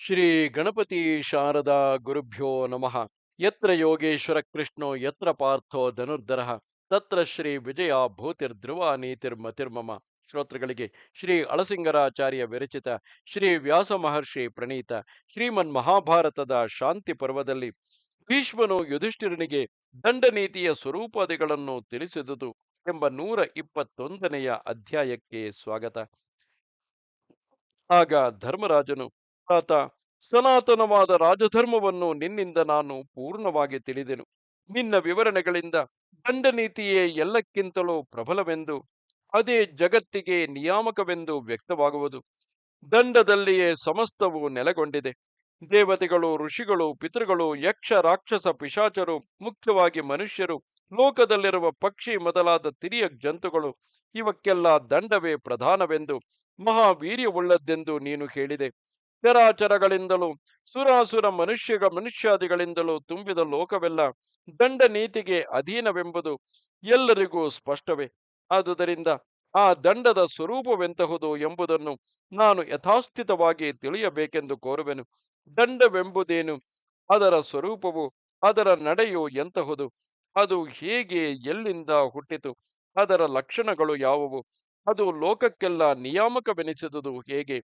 ಶ್ರೀ ಗಣಪತಿ ಶಾರದಾ ಗುರುಭ್ಯೋ ನಮಃ. ಯತ್ರ ಯೋಗೇಶ್ವರ ಕೃಷ್ಣೋ, ಯತ್ರ ಪಾರ್ಥೋ ಧನುರ್ಧರ. ತತ್ರ ಶ್ರೀ ವಿಜಯ ಭೂತಿರ್ಧ್ರುವ ನೀತಿರ್ಮತಿರ್ಮಮ ಶ್ರೋತೃಗಳಿಗೆ ಶ್ರೀ ಅಳಸಿಂಗರಾಚಾರ್ಯ ವಿರಚಿತ ಶ್ರೀ ವ್ಯಾಸ ಮಹರ್ಷಿ ಪ್ರಣೀತ ಶ್ರೀಮನ್ ಮಹಾಭಾರತದ ಶಾಂತಿ ಪರ್ವದಲ್ಲಿ ಭೀಷ್ಮನು ಯುಧಿಷ್ಠಿರನಿಗೆ ದಂಡ ನೀತಿಯ ಸ್ವರೂಪಾದಿಗಳನ್ನು ತಿಳಿಸಿದುದು ಎಂಬ ನೂರ ಇಪ್ಪತ್ತೊಂದನೆಯ ಅಧ್ಯಾಯಕ್ಕೆ ಸ್ವಾಗತ. ಆಗ ಧರ್ಮರಾಜನು ಆತ, ಸನಾತನವಾದ ರಾಜಧರ್ಮವನ್ನು ನಿನ್ನಿಂದ ನಾನು ಪೂರ್ಣವಾಗಿ ತಿಳಿದೆನು. ನಿನ್ನ ವಿವರಣೆಗಳಿಂದ ದಂಡ ನೀತಿಯೇ ಎಲ್ಲಕ್ಕಿಂತಲೂ ಪ್ರಬಲವೆಂದು, ಅದೇ ಜಗತ್ತಿಗೆ ನಿಯಾಮಕವೆಂದು ವ್ಯಕ್ತವಾಗುವುದು. ದಂಡದಲ್ಲಿಯೇ ಸಮಸ್ತವು ನೆಲೆಗೊಂಡಿದೆ. ದೇವತೆಗಳು, ಋಷಿಗಳು, ಪಿತೃಗಳು, ಯಕ್ಷ, ರಾಕ್ಷಸ, ಪಿಶಾಚರು, ಮುಖ್ಯವಾಗಿ ಮನುಷ್ಯರು, ಲೋಕದಲ್ಲಿರುವ ಪಕ್ಷಿ ಮೊದಲಾದ ತಿರಿಯ ಜಂತುಗಳು, ಇವಕ್ಕೆಲ್ಲ ದಂಡವೇ ಪ್ರಧಾನವೆಂದು, ಮಹಾವೀರ್ಯವುಳ್ಳದ್ದೆಂದು ನೀನು ಹೇಳಿದೆ. ಚರಾಚರಗಳಿಂದಲೂ, ಸುರಾಸುರ ಮನುಷ್ಯ ಮನುಷ್ಯಾದಿಗಳಿಂದಲೂ ತುಂಬಿದ ಲೋಕವೆಲ್ಲ ದಂಡ ನೀತಿಗೆ ಅಧೀನವೆಂಬುದು ಎಲ್ಲರಿಗೂ ಸ್ಪಷ್ಟವೇ. ಆದುದರಿಂದ ಆ ದಂಡದ ಸ್ವರೂಪವೆಂತಹುದು ಎಂಬುದನ್ನು ನಾನು ಯಥಾಸ್ಥಿತವಾಗಿ ತಿಳಿಯಬೇಕೆಂದು ಕೋರುವೆನು. ದಂಡವೆಂಬುದೇನು? ಅದರ ಸ್ವರೂಪವು ಅದರ ನಡೆಯು ಎಂತಹುದು? ಅದು ಹೇಗೆ ಎಲ್ಲಿಂದ ಹುಟ್ಟಿತು? ಅದರ ಲಕ್ಷಣಗಳು ಯಾವುವು? ಅದು ಲೋಕಕ್ಕೆಲ್ಲ ನಿಯಾಮಕವೆನಿಸಿದುದು ಹೇಗೆ?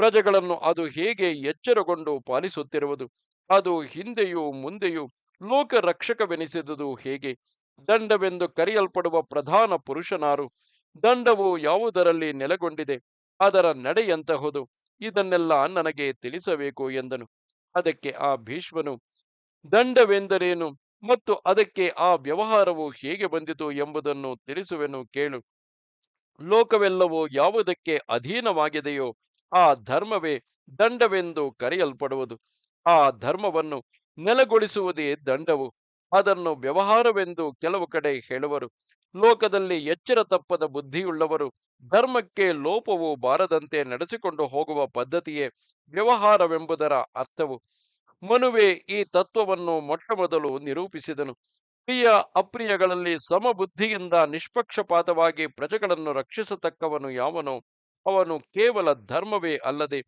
ಪ್ರಜೆಗಳನ್ನು ಅದು ಹೇಗೆ ಎಚ್ಚರಗೊಂಡು ಪಾಲಿಸುತ್ತಿರುವುದು, ಅದು ಹಿಂದೆಯೂ ಮುಂದೆಯೂ ಲೋಕ ರಕ್ಷಕವೆನಿಸಿದುದು ಹೇಗೆ? ದಂಡವೆಂದು ಕರೆಯಲ್ಪಡುವ ಪ್ರಧಾನ ಪುರುಷನಾರು, ದಂಡವು ಯಾವುದರಲ್ಲಿ ನೆಲೆಗೊಂಡಿದೆ, ಅದರ ನಡೆಯಂತಹುದು, ಇದನ್ನೆಲ್ಲ ನನಗೆ ತಿಳಿಸಬೇಕು ಎಂದನು. ಅದಕ್ಕೆ ಆ ಭೀಷ್ಮನು, ದಂಡವೆಂದರೇನು ಮತ್ತು ಅದಕ್ಕೆ ಆ ವ್ಯವಹಾರವು ಹೇಗೆ ಬಂದಿತು ಎಂಬುದನ್ನು ತಿಳಿಸುವೆನು ಕೇಳು. ಲೋಕವೆಲ್ಲವೂ ಯಾವುದಕ್ಕೆ ಅಧೀನವಾಗಿದೆಯೋ ಆ ಧರ್ಮವೇ ದಂಡವೆಂದು ಕರೆಯಲ್ಪಡುವುದು. ಆ ಧರ್ಮವನ್ನು ನೆಲೆಗೊಳಿಸುವುದೇ ದಂಡವು. ಅದನ್ನು ವ್ಯವಹಾರವೆಂದು ಕೆಲವು ಕಡೆ ಹೇಳುವರು. ಲೋಕದಲ್ಲಿ ಎಚ್ಚರ ತಪ್ಪದ ಬುದ್ಧಿಯುಳ್ಳವರು ಧರ್ಮಕ್ಕೆ ಲೋಪವು ಬಾರದಂತೆ ನಡೆಸಿಕೊಂಡು ಹೋಗುವ ಪದ್ಧತಿಯೇ ವ್ಯವಹಾರವೆಂಬುದರ ಅರ್ಥವು. ಮನುವೆ ಈ ತತ್ವವನ್ನು ಮೊಟ್ಟಮೊದಲು ನಿರೂಪಿಸಿದನು. ಪ್ರಿಯ ಅಪ್ರಿಯಗಳಲ್ಲಿ ಸಮಬುದ್ಧಿಯಿಂದ ನಿಷ್ಪಕ್ಷಪಾತವಾಗಿ ಪ್ರಜೆಗಳನ್ನು ರಕ್ಷಿಸತಕ್ಕವನು ಯಾವನೋ? ಅವನು ಕೇವಲ ಧರ್ಮವೇ ಅಲ್ಲದೆ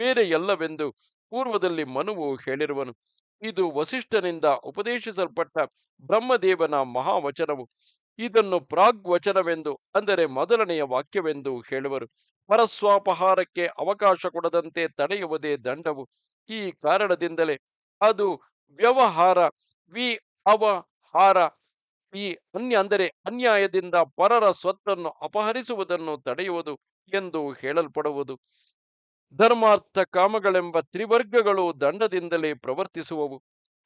ಬೇರೆ ಎಲ್ಲವೆಂದು ಪೂರ್ವದಲ್ಲಿ ಮನುವು ಹೇಳಿರುವನು. ಇದು ವಸಿಷ್ಠನಿಂದ ಉಪದೇಶಿಸಲ್ಪಟ್ಟ ಬ್ರಹ್ಮದೇವನ ಮಹಾವಚನವು. ಇದನ್ನು ಪ್ರಾಗ್ವಚನವೆಂದು ಅಂದರೆ ಮೊದಲನೆಯ ವಾಕ್ಯವೆಂದು ಹೇಳುವರು. ಪರಸ್ವಾಪಹಾರಕ್ಕೆ ಅವಕಾಶ ಕೊಡದಂತೆ ತಡೆಯುವುದೇ ದಂಡವು. ಈ ಕಾರಣದಿಂದಲೇ ಅದು ವ್ಯವಹಾರ ವಿ ಅವಹಾರ ಈ ಅನ್ಯ ಅಂದರೆ ಅನ್ಯಾಯದಿಂದ ಪರರ ಸ್ವತ್ತನ್ನು ಅಪಹರಿಸುವುದನ್ನು ತಡೆಯುವುದು ಎಂದು ಹೇಳಲ್ಪಡುವುದು. ಧರ್ಮಾರ್ಥ ಕಾಮಗಳೆಂಬ ತ್ರಿವರ್ಗಗಳು ದಂಡದಿಂದಲೇ ಪ್ರವರ್ತಿಸುವವು.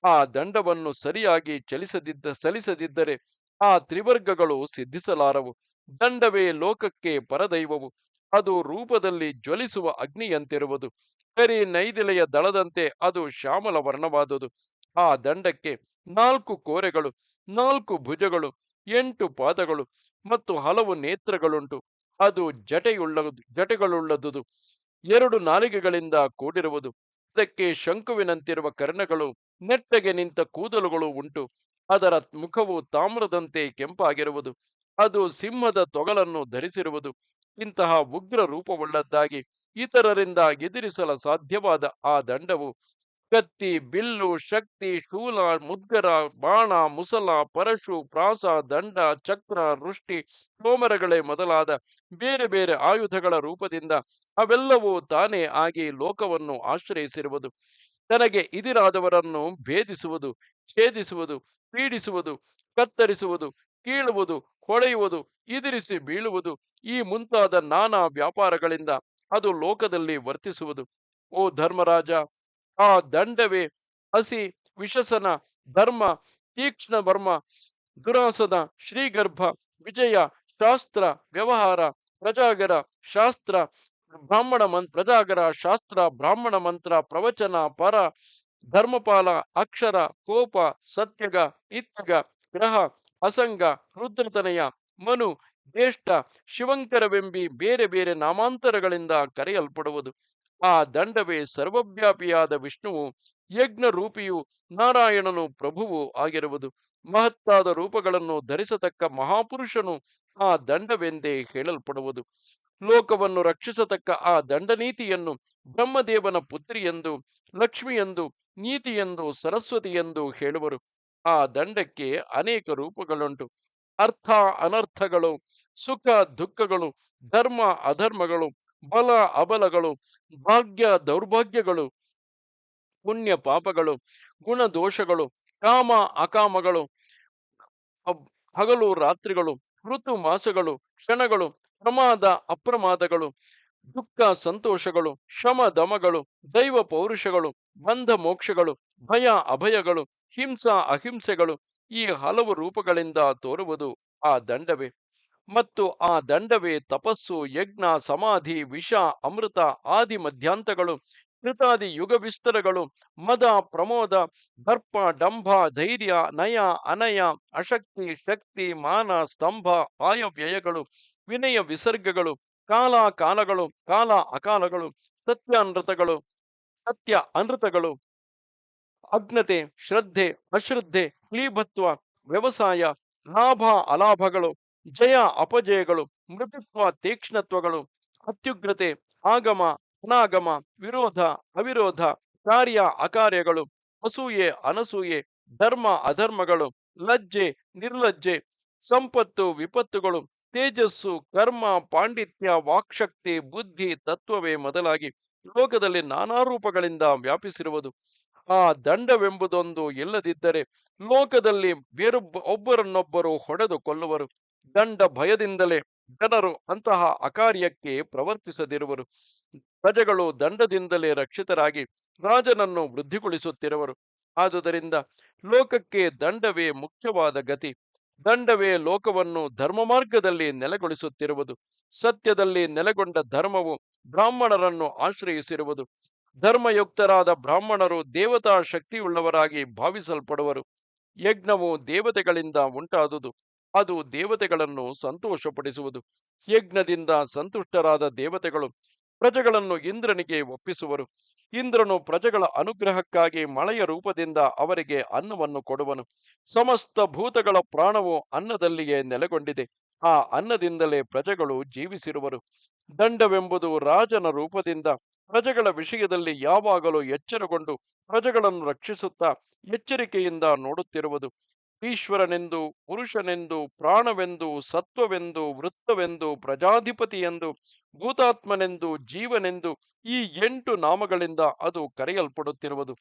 ಆ ದಂಡವನ್ನು ಸರಿಯಾಗಿ ಚಲಿಸದಿದ್ದ ಸಲಿಸದಿದ್ದರೆ ಆ ತ್ರಿವರ್ಗಗಳು ಸಿದ್ಧಿಸಲಾರವು. ದಂಡವೇ ಲೋಕಕ್ಕೆ ಪರದೈವವು. ಅದು ರೂಪದಲ್ಲಿ ಜ್ವಲಿಸುವ ಅಗ್ನಿಯಂತಿರುವುದು. ಕರಿ ನೈದಿಲೆಯ ದಳದಂತೆ ಅದು ಶ್ಯಾಮಲ ವರ್ಣವಾದುದು ಆ ದಂಡಕ್ಕೆ ನಾಲ್ಕು ಕೋರೆಗಳು, ನಾಲ್ಕು ಭುಜಗಳು, ಎಂಟು ಪಾದಗಳು ಮತ್ತು ಹಲವು ನೇತ್ರಗಳುಂಟು. ಅದು ಜಟೆಯುಳ್ಳ ಜಟೆಗಳುಳ್ಳದುದು. ಎರಡು ನಾಲಿಗೆಗಳಿಂದ ಕೂಡಿರುವುದು. ಅದಕ್ಕೆ ಶಂಕುವಿನಂತಿರುವ ಕರ್ಣಗಳು, ನೆಟ್ಟಗೆ ನಿಂತ ಕೂದಲುಗಳು ಉಂಟು. ಅದರ ಮುಖವು ತಾಮ್ರದಂತೆ ಕೆಂಪಾಗಿರುವುದು. ಅದು ಸಿಂಹದ ತೊಗಲನ್ನು ಧರಿಸಿರುವುದು. ಇಂತಹ ಉಗ್ರ ರೂಪವುಳ್ಳದ್ದಾಗಿ ಇತರರಿಂದ ಎದುರಿಸಲು ಸಾಧ್ಯವಾದ ಆ ದಂಡವು ಕತ್ತಿ, ಬಿಲ್ಲು, ಶಕ್ತಿ, ಶೂಲ, ಮುದ್ಗರ, ಬಾಣ, ಮುಸಲ, ಪರಶು, ಪ್ರಾಸ, ದಂಡ, ಚಕ್ರ, ವೃಷ್ಟಿ, ಸೋಮರಗಳೇ ಮೊದಲಾದ ಬೇರೆ ಬೇರೆ ಆಯುಧಗಳ ರೂಪದಿಂದ ಅವೆಲ್ಲವೂ ತಾನೇ ಆಗಿ ಲೋಕವನ್ನು ಆಶ್ರಯಿಸಿರುವುದು. ತನಗೆ ಇದಿರಾದವರನ್ನು ಭೇದಿಸುವುದು, ಛೇದಿಸುವುದು, ಪೀಡಿಸುವುದು, ಕತ್ತರಿಸುವುದು, ಕೀಳುವುದು, ಹೊಳೆಯುವುದು, ಇದಿರಿಸಿ ಬೀಳುವುದು ಈ ಮುಂತಾದ ನಾನಾ ವ್ಯಾಪಾರಗಳಿಂದ ಅದು ಲೋಕದಲ್ಲಿ ವರ್ತಿಸುವುದು. ಓ ಧರ್ಮರಾಜ! ಆ ದಂಡವೇ ಹಸಿ ವಿಶಸನ ಧರ್ಮ ತೀಕ್ಷ್ಣ ವರ್ಮ ದುರಾಸನ ಶ್ರೀಗರ್ಭ ವಿಜಯ ಶಾಸ್ತ್ರ ವ್ಯವಹಾರ ಪ್ರಜಾಗರ ಶಾಸ್ತ್ರ ಬ್ರಾಹ್ಮಣ ಮಂತ್ರ ಪ್ರಜಾಗರ ಶಾಸ್ತ್ರ ಬ್ರಾಹ್ಮಣ ಮಂತ್ರ ಪ್ರವಚನ ಪರ ಧರ್ಮಪಾಲ ಅಕ್ಷರ ಕೋಪ ಸತ್ಯಗ ಇತ್ಯಗ ಗ್ರಹ ಅಸಂಗ ರುದ್ರತನಯ ಮನು ಜ್ಯೇಷ್ಠ ಶಿವಂಕರವೆಂಬಿ ಬೇರೆ ಬೇರೆ ನಾಮಾಂತರಗಳಿಂದ ಕರೆಯಲ್ಪಡುವುದು. ಆ ದಂಡವೇ ಸರ್ವವ್ಯಾಪಿಯಾದ ವಿಷ್ಣುವು ಯಜ್ಞ ರೂಪಿಯು ನಾರಾಯಣನು ಪ್ರಭುವು ಆಗಿರುವುದು. ಮಹತ್ತಾದ ರೂಪಗಳನ್ನು ಧರಿಸತಕ್ಕ ಮಹಾಪುರುಷನು ಆ ದಂಡವೆಂದೇ ಹೇಳಲ್ಪಡುವುದು. ಲೋಕವನ್ನು ರಕ್ಷಿಸತಕ್ಕ ಆ ದಂಡನೀತಿಯನ್ನು ಬ್ರಹ್ಮದೇವನ ಪುತ್ರಿ ಎಂದು ಲಕ್ಷ್ಮಿ ಎಂದು ನೀತಿ ಎಂದು ಸರಸ್ವತಿ ಎಂದು ಹೇಳುವರು. ಆ ದಂಡಕ್ಕೆ ಅನೇಕ ರೂಪಗಳುಂಟು. ಅರ್ಥ ಅನರ್ಥಗಳು, ಸುಖ ದುಃಖಗಳು, ಧರ್ಮ ಅಧರ್ಮಗಳು ಬಲ ಅಬಲಗಳು, ಭಾಗ್ಯ ದೌರ್ಭಾಗ್ಯಗಳು, ಪುಣ್ಯ ಪಾಪಗಳು, ಗುಣ ದೋಷಗಳು, ಕಾಮ ಅಕಾಮಗಳು ಹಗಲು ರಾತ್ರಿಗಳು, ಋತು ಮಾಸಗಳು, ಕ್ಷಣಗಳು, ಪ್ರಮಾದ ಅಪ್ರಮಾದಗಳು, ದುಃಖ ಸಂತೋಷಗಳು ಶಮ ದಮಗಳು, ದೈವ ಪೌರುಷಗಳು, ಬಂಧ ಮೋಕ್ಷಗಳು, ಭಯ ಅಭಯಗಳು, ಹಿಂಸಾ ಅಹಿಂಸೆಗಳು ಈ ಹಲವು ರೂಪಗಳಿಂದ ತೋರುವುದು ಆ ದಂಡವೇ. ಮತ್ತು ಆ ದಂಡವೇ ತಪಸ್ಸು, ಯಜ್ಞ, ಸಮಾಧಿ, ವಿಷ, ಅಮೃತ ಆದಿ ಮಧ್ಯಾಂತಗಳು, ಕೃತಾದಿ ಯುಗ ವಿಸ್ತರಗಳು, ಮದ, ಪ್ರಮೋದ, ದರ್ಪ, ಡಂಭ, ಧೈರ್ಯ, ನಯ, ಅನಯ, ಅಶಕ್ತಿ, ಶಕ್ತಿ, ಮಾನ, ಸ್ತಂಭ, ಆಯವ್ಯಯಗಳು, ವಿನಯ ವಿಸರ್ಗಗಳು, ಕಾಲ ಕಾಲಗಳು, ಕಾಲ ಅಕಾಲಗಳು, ಸತ್ಯ ಅನೃತಗಳು ಸತ್ಯ ಅನೃತಗಳು, ಅಜ್ಞತೆ, ಶ್ರದ್ಧೆ, ಅಶ್ರದ್ಧೆ, ಕ್ಲೀಭತ್ವ, ವ್ಯವಸಾಯ, ಲಾಭ, ಅಲಾಭಗಳು ಜಯ ಅಪಜಯಗಳು, ಮೃದುತ್ವ, ತೀಕ್ಷ್ಣತ್ವಗಳು, ಅತ್ಯುಗ್ರತೆ, ಆಗಮ, ಅನಾಗಮ, ವಿರೋಧ, ಅವಿರೋಧ, ಕಾರ್ಯ, ಅಕಾರ್ಯಗಳು, ಅಸೂಯೆ, ಅನಸೂಯೆ, ಧರ್ಮ, ಅಧರ್ಮಗಳು, ಲಜ್ಜೆ, ನಿರ್ಲಜ್ಜೆ, ಸಂಪತ್ತು, ವಿಪತ್ತುಗಳು, ತೇಜಸ್ಸು, ಕರ್ಮ, ಪಾಂಡಿತ್ಯ, ವಾಕ್ಶಕ್ತಿ, ಬುದ್ಧಿ, ತತ್ವವೇ ಮೊದಲಾಗಿ ಲೋಕದಲ್ಲಿ ನಾನಾ ರೂಪಗಳಿಂದ ವ್ಯಾಪಿಸಿರುವುದು. ಆ ದಂಡವೆಂಬುದೊಂದು ಇಲ್ಲದಿದ್ದರೆ ಲೋಕದಲ್ಲಿ ಬೇರೊಬ್ಬ, ಒಬ್ಬರನ್ನೊಬ್ಬರು ಹೊಡೆದು ಕೊಲ್ಲುವರು ದಂಡ ಭಯದಿಂದಲೇ ಜನರು ಅಂತಹ ಅಕಾರ್ಯಕ್ಕೆ ಪ್ರವರ್ತಿಸದಿರುವರು. ಪ್ರಜೆಗಳು ದಂಡದಿಂದಲೇ ರಕ್ಷಿತರಾಗಿ ರಾಜನನ್ನು ವೃದ್ಧಿಗೊಳಿಸುತ್ತಿರುವರು. ಆದುದರಿಂದ ಲೋಕಕ್ಕೆ ದಂಡವೇ ಮುಖ್ಯವಾದ ಗತಿ. ದಂಡವೇ ಲೋಕವನ್ನು ಧರ್ಮ ಮಾರ್ಗದಲ್ಲಿ ನೆಲೆಗೊಳಿಸುತ್ತಿರುವುದು. ಸತ್ಯದಲ್ಲಿ ನೆಲೆಗೊಂಡ ಧರ್ಮವು ಬ್ರಾಹ್ಮಣರನ್ನು ಆಶ್ರಯಿಸಿರುವುದು. ಧರ್ಮಯುಕ್ತರಾದ ಬ್ರಾಹ್ಮಣರು ದೇವತಾ ಶಕ್ತಿಯುಳ್ಳವರಾಗಿ ಭಾವಿಸಲ್ಪಡುವರು. ಯಜ್ಞವು ದೇವತೆಗಳಿಂದ ಉಂಟಾದುದು. ಅದು ದೇವತೆಗಳನ್ನು ಸಂತೋಷಪಡಿಸುವುದು. ಯಜ್ಞದಿಂದ ಸಂತುಷ್ಟರಾದ ದೇವತೆಗಳು ಪ್ರಜೆಗಳನ್ನು ಇಂದ್ರನಿಗೆ ಒಪ್ಪಿಸುವರು. ಇಂದ್ರನು ಪ್ರಜೆಗಳ ಅನುಗ್ರಹಕ್ಕಾಗಿ ಮಳೆಯ ರೂಪದಿಂದ ಅವರಿಗೆ ಅನ್ನವನ್ನು ಕೊಡುವನು. ಸಮಸ್ತ ಭೂತಗಳ ಪ್ರಾಣವು ಅನ್ನದಲ್ಲಿಯೇ ನೆಲೆಗೊಂಡಿದೆ. ಆ ಅನ್ನದಿಂದಲೇ ಪ್ರಜೆಗಳು ಜೀವಿಸಿರುವರು. ದಂಡವೆಂಬುದು ರಾಜನ ರೂಪದಿಂದ ಪ್ರಜೆಗಳ ವಿಷಯದಲ್ಲಿ ಯಾವಾಗಲೂ ಎಚ್ಚರಗೊಂಡು ಪ್ರಜೆಗಳನ್ನು ರಕ್ಷಿಸುತ್ತಾ ಎಚ್ಚರಿಕೆಯಿಂದ ನೋಡುತ್ತಿರುವುದು. ಈಶ್ವರನೆಂದು, ಪುರುಷನೆಂದು, ಪ್ರಾಣವೆಂದು, ಸತ್ವವೆಂದು, ವೃತ್ತವೆಂದು, ಪ್ರಜಾಧಿಪತಿಯೆಂದು, ಭೂತಾತ್ಮನೆಂದು, ಜೀವನೆಂದು ಈ ಎಂಟು ನಾಮಗಳಿಂದ ಅದು ಕರೆಯಲ್ಪಡುತ್ತಿರುವುದು.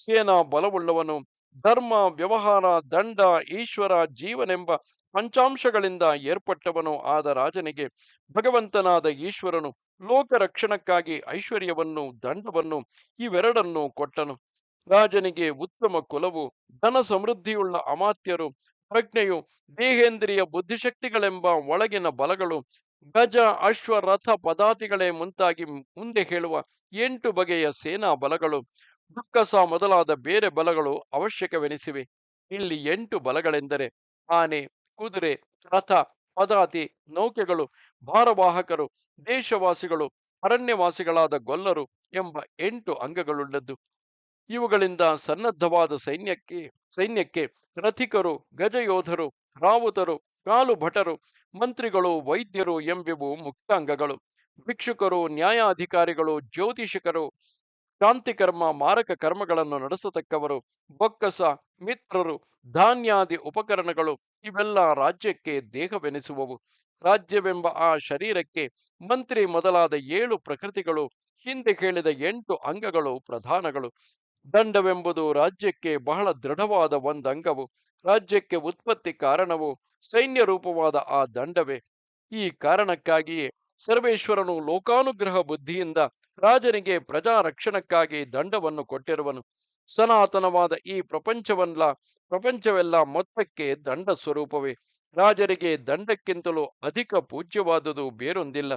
ಸೇನಾ ಬಲವುಳ್ಳವನು, ಧರ್ಮ, ವ್ಯವಹಾರ, ದಂಡ, ಈಶ್ವರ, ಜೀವನೆಂಬ ಪಂಚಾಂಶಗಳಿಂದ ಏರ್ಪಟ್ಟವನು ಆದ ರಾಜನಿಗೆ ಭಗವಂತನಾದ ಈಶ್ವರನು ಲೋಕ ರಕ್ಷಣಕ್ಕಾಗಿ ಐಶ್ವರ್ಯವನ್ನು, ದಂಡವನ್ನು ಇವೆರಡನ್ನು ಕೊಟ್ಟನು. ರಾಜನಿಗೆ ಉತ್ತಮ ಕುಲವು, ಧನ ಸಮೃದ್ಧಿಯುಳ್ಳ ಅಮಾತ್ಯರು, ಪ್ರಜ್ಞೆಯು ದೇಹೇಂದ್ರಿಯ ಬುದ್ಧಿಶಕ್ತಿಗಳೆಂಬ ಒಳಗಿನ ಬಲಗಳು, ಗಜ, ಅಶ್ವ, ರಥ ಪದಾತಿಗಳೇ ಮುಂತಾಗಿ ಮುಂದೆ ಹೇಳುವ ಎಂಟು ಬಗೆಯ ಸೇನಾ ಬಲಗಳು ದುಕ್ಕಸ ಮೊದಲಾದ ಬೇರೆ ಬಲಗಳು ಅವಶ್ಯಕವೆನಿಸಿವೆ. ಇಲ್ಲಿ ಎಂಟು ಬಲಗಳೆಂದರೆ ಆನೆ, ಕುದುರೆ, ರಥ, ಪದಾತಿ, ನೌಕೆಗಳು, ಭಾರವಾಹಕರು, ದೇಶವಾಸಿಗಳು, ಅರಣ್ಯವಾಸಿಗಳಾದ ಗೊಲ್ಲರು ಎಂಬ ಎಂಟು ಅಂಗಗಳುಳ್ಳದ್ದು. ಇವುಗಳಿಂದ ಸನ್ನದ್ಧವಾದ ಸೈನ್ಯಕ್ಕೆ ಸೈನ್ಯಕ್ಕೆ ರಥಿಕರು, ಗಜಯೋಧರು ರಾವುತರು ಕಾಲು ಭಟರು ಮಂತ್ರಿಗಳು, ವೈದ್ಯರು ಎಂಬಿವು ಮುಕ್ತಾಂಗಗಳು. ಭಿಕ್ಷುಕರು, ನ್ಯಾಯಾಧಿಕಾರಿಗಳು, ಜ್ಯೋತಿಷಿಕರು ಶಾಂತಿಕರ್ಮ ಮಾರಕ ಕರ್ಮಗಳನ್ನು ನಡೆಸತಕ್ಕವರು, ಬೊಕ್ಕಸ, ಮಿತ್ರರು, ಧಾನ್ಯಾದಿ ಉಪಕರಣಗಳು ಇವೆಲ್ಲ ರಾಜ್ಯಕ್ಕೆ ದೇಹವೆನಿಸುವವು. ರಾಜ್ಯವೆಂಬ ಆ ಶರೀರಕ್ಕೆ ಮಂತ್ರಿ ಮೊದಲಾದ ಏಳು ಪ್ರಕೃತಿಗಳು, ಹಿಂದೆ ಕೇಳಿದ ಎಂಟು ಅಂಗಗಳು ಪ್ರಧಾನಗಳು. ದಂಡವೆಂಬುದು ರಾಜ್ಯಕ್ಕೆ ಬಹಳ ದೃಢವಾದ ಒಂದಂಗವು. ರಾಜ್ಯಕ್ಕೆ ಉತ್ಪತ್ತಿ ಕಾರಣವು ಸೈನ್ಯ ರೂಪವಾದ ಆ ದಂಡವೇ. ಈ ಕಾರಣಕ್ಕಾಗಿಯೇ ಸರ್ವೇಶ್ವರನು ಲೋಕಾನುಗ್ರಹ ಬುದ್ಧಿಯಿಂದ ರಾಜನಿಗೆ ಪ್ರಜಾ ರಕ್ಷಣಕ್ಕಾಗಿ ದಂಡವನ್ನು ಕೊಟ್ಟಿರುವನು. ಸನಾತನವಾದ ಈ ಪ್ರಪಂಚವಲ್ಲ ಪ್ರಪಂಚವೆಲ್ಲ ಮೊತ್ತಕ್ಕೆ ದಂಡ ಸ್ವರೂಪವೇ. ರಾಜರಿಗೆ ದಂಡಕ್ಕಿಂತಲೂ ಅಧಿಕ ಪೂಜ್ಯವಾದುದು ಬೇರೊಂದಿಲ್ಲ.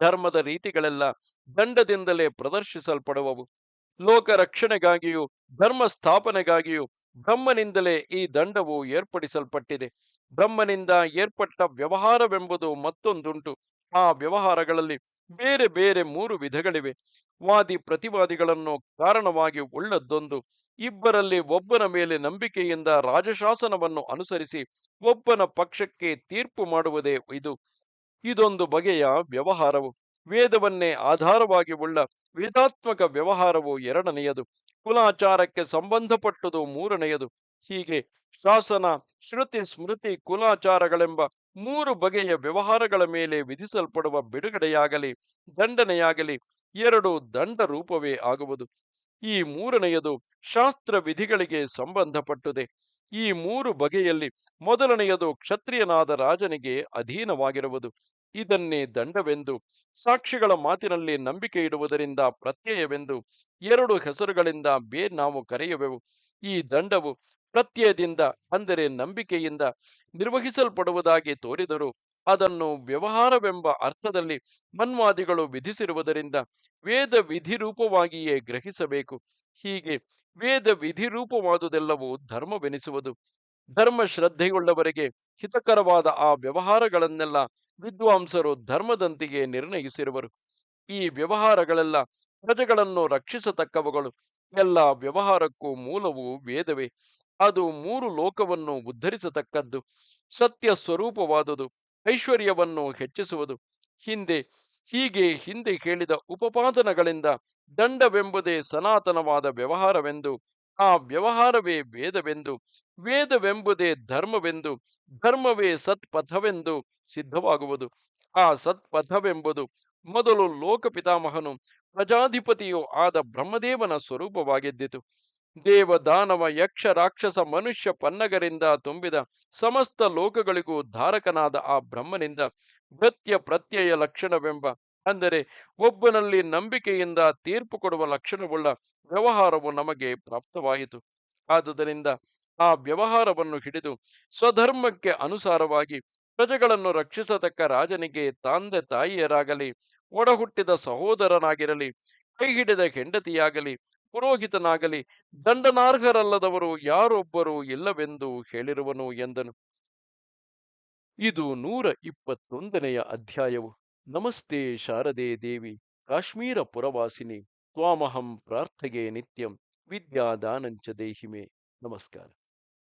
ಧರ್ಮದ ರೀತಿಗಳೆಲ್ಲ ದಂಡದಿಂದಲೇ ಪ್ರದರ್ಶಿಸಲ್ಪಡುವವು. ಲೋಕ ರಕ್ಷಣೆಗಾಗಿಯೂ ಧರ್ಮ ಸ್ಥಾಪನೆಗಾಗಿಯೂ ಬ್ರಹ್ಮನಿಂದಲೇ ಈ ದಂಡವು ಏರ್ಪಡಿಸಲ್ಪಟ್ಟಿದೆ. ಬ್ರಹ್ಮನಿಂದ ಏರ್ಪಟ್ಟ ವ್ಯವಹಾರವೆಂಬುದು ಮತ್ತೊಂದುಂಟು. ಆ ವ್ಯವಹಾರಗಳಲ್ಲಿ ಬೇರೆ ಬೇರೆ ಮೂರು ವಿಧಗಳಿವೆ. ವಾದಿ ಪ್ರತಿವಾದಿಗಳನ್ನು ಕಾರಣವಾಗಿ ಉಳ್ಳದ್ದೊಂದು, ಇಬ್ಬರಲ್ಲಿ ಒಬ್ಬನ ಮೇಲೆ ನಂಬಿಕೆಯಿಂದ ರಾಜಶಾಸನವನ್ನು ಅನುಸರಿಸಿ ಒಬ್ಬನ ಪಕ್ಷಕ್ಕೆ ತೀರ್ಪು ಮಾಡುವುದೇ ಇದು. ಇದೊಂದು ಬಗೆಯ ವ್ಯವಹಾರವು. ವೇದವನ್ನೇ ಆಧಾರವಾಗಿ ಉಳ್ಳ ವೇದಾತ್ಮಕ ವ್ಯವಹಾರವು ಎರಡನೆಯದು. ಕುಲಾಚಾರಕ್ಕೆ ಸಂಬಂಧಪಟ್ಟುದು ಮೂರನೆಯದು. ಹೀಗೆ ಶಾಸನ, ಶ್ರುತಿ, ಸ್ಮೃತಿ, ಕುಲಾಚಾರಗಳೆಂಬ ಮೂರು ಬಗೆಯ ವ್ಯವಹಾರಗಳ ಮೇಲೆ ವಿಧಿಸಲ್ಪಡುವ ಬಿಡುಗಡೆಯಾಗಲಿ, ದಂಡನೆಯಾಗಲಿ, ಎರಡು ದಂಡ ರೂಪವೇ ಆಗುವುದು. ಈ ಮೂರನೆಯದು ಶಾಸ್ತ್ರ ವಿಧಿಗಳಿಗೆ ಸಂಬಂಧಪಟ್ಟುದೆ. ಈ ಮೂರು ಬಗೆಯಲ್ಲಿ ಮೊದಲನೆಯದು ಕ್ಷತ್ರಿಯನಾದ ರಾಜನಿಗೆ ಅಧೀನವಾಗಿರುವುದು. ಇದನ್ನೇ ದಂಡವೆಂದು, ಸಾಕ್ಷಿಗಳ ಮಾತಿನಲ್ಲಿ ನಂಬಿಕೆ ಇಡುವುದರಿಂದ ಪ್ರತ್ಯಯವೆಂದು, ಎರಡು ಹೆಸರುಗಳಿಂದ ಬೇ ನಾವು ಕರೆಯುವೆವು. ಈ ದಂಡವು ಪ್ರತ್ಯಯದಿಂದ, ಅಂದರೆ ನಂಬಿಕೆಯಿಂದ ನಿರ್ವಹಿಸಲ್ಪಡುವುದಾಗಿ ತೋರಿದರು ಅದನ್ನು ವ್ಯವಹಾರವೆಂಬ ಅರ್ಥದಲ್ಲಿ ಮನ್ವಾದಿಗಳು ವಿಧಿಸಿರುವುದರಿಂದ ವೇದ ವಿಧಿರೂಪವಾಗಿಯೇ ಗ್ರಹಿಸಬೇಕು. ಹೀಗೆ ವೇದ ವಿಧಿರೂಪವಾದುದೆಲ್ಲವೂ ಧರ್ಮವೆನಿಸುವುದು. ಧರ್ಮ ಶ್ರದ್ಧೆಯುಳ್ಳವರಿಗೆ ಹಿತಕರವಾದ ಆ ವ್ಯವಹಾರಗಳನ್ನೆಲ್ಲ ವಿದ್ವಾಂಸರು ಧರ್ಮದಂತೆಯೇ ನಿರ್ಣಯಿಸಿರುವರು. ಈ ವ್ಯವಹಾರಗಳೆಲ್ಲ ಪ್ರಜೆಗಳನ್ನು ರಕ್ಷಿಸತಕ್ಕವುಗಳು. ಎಲ್ಲ ವ್ಯವಹಾರಕ್ಕೂ ಮೂಲವು ವೇದವೇ. ಅದು ಮೂರು ಲೋಕವನ್ನು ಉದ್ಧರಿಸತಕ್ಕದ್ದು. ಸತ್ಯ ಸ್ವರೂಪವಾದುದು. ಐಶ್ವರ್ಯವನ್ನು ಹೆಚ್ಚಿಸುವುದು. ಹಿಂದೆ, ಹೀಗೆ ಹಿಂದೆ ಹೇಳಿದ ಉಪಪಾದನಗಳಿಂದ ದಂಡವೆಂಬುದೇ ಸನಾತನವಾದ ವ್ಯವಹಾರವೆಂದು, ಆ ವ್ಯವಹಾರವೇ ವೇದವೆಂದು, ವೇದವೆಂಬುದೇ ಧರ್ಮವೆಂದು, ಧರ್ಮವೇ ಸತ್ಪಥವೆಂದು ಸಿದ್ಧವಾಗುವುದು. ಆ ಸತ್ಪಥವೆಂಬುದು ಮೊದಲು ಲೋಕಪಿತಾಮಹನು ಪ್ರಜಾಧಿಪತಿಯೂ ಆದ ಬ್ರಹ್ಮದೇವನ ಸ್ವರೂಪವಾಗಿದ್ದಿತು. ದೇವ ದಾನವ ಯಕ್ಷ ರಾಕ್ಷಸ ಮನುಷ್ಯ ಪನ್ನಗರಿಂದ ತುಂಬಿದ ಸಮಸ್ತ ಲೋಕಗಳಿಗೂ ಧಾರಕನಾದ ಆ ಬ್ರಹ್ಮನಿಂದ ವೃತ್ಯ ಪ್ರತ್ಯಯ ಲಕ್ಷಣವೆಂಬ, ಅಂದರೆ ಒಬ್ಬನಲ್ಲಿ ನಂಬಿಕೆಯಿಂದ ತೀರ್ಪು ಕೊಡುವ ಲಕ್ಷಣವುಳ್ಳ ವ್ಯವಹಾರವು ನಮಗೆ ಪ್ರಾಪ್ತವಾಯಿತು. ಆದುದರಿಂದ ಆ ವ್ಯವಹಾರವನ್ನು ಹಿಡಿದು ಸ್ವಧರ್ಮಕ್ಕೆ ಅನುಸಾರವಾಗಿ ಪ್ರಜೆಗಳನ್ನು ರಕ್ಷಿಸತಕ್ಕ ರಾಜನಿಗೆ ತಂದೆ ತಾಯಿಯರಾಗಲಿ, ಒಡಹುಟ್ಟಿದ ಸಹೋದರನಾಗಿರಲಿ ಕೈ ಹಿಡಿದ ಹೆಂಡತಿಯಾಗಲಿ ಪುರೋಹಿತನಾಗಲಿ ದಂಡನಾರ್ಹರಲ್ಲದವರು ಯಾರೊಬ್ಬರು ಇಲ್ಲವೆಂದು ಹೇಳಿರುವನು ಎಂದನು. ಇದು ನೂರ ಇಪ್ಪತ್ತೊಂದನೆಯ ಅಧ್ಯಾಯವು. ನಮಸ್ತೆ ಶಾರದೆ ದೇವಿ, ಕಾಶ್ಮೀರ ಪುರವಾಸಿನಿ, ತ್ವಾಮಹಂ ಪ್ರಾರ್ಥಗೆ ನಿತ್ಯಂ, ವಿದ್ಯಾದಾನಂಚ ದೇಹಿಮೆ. ನಮಸ್ಕಾರ.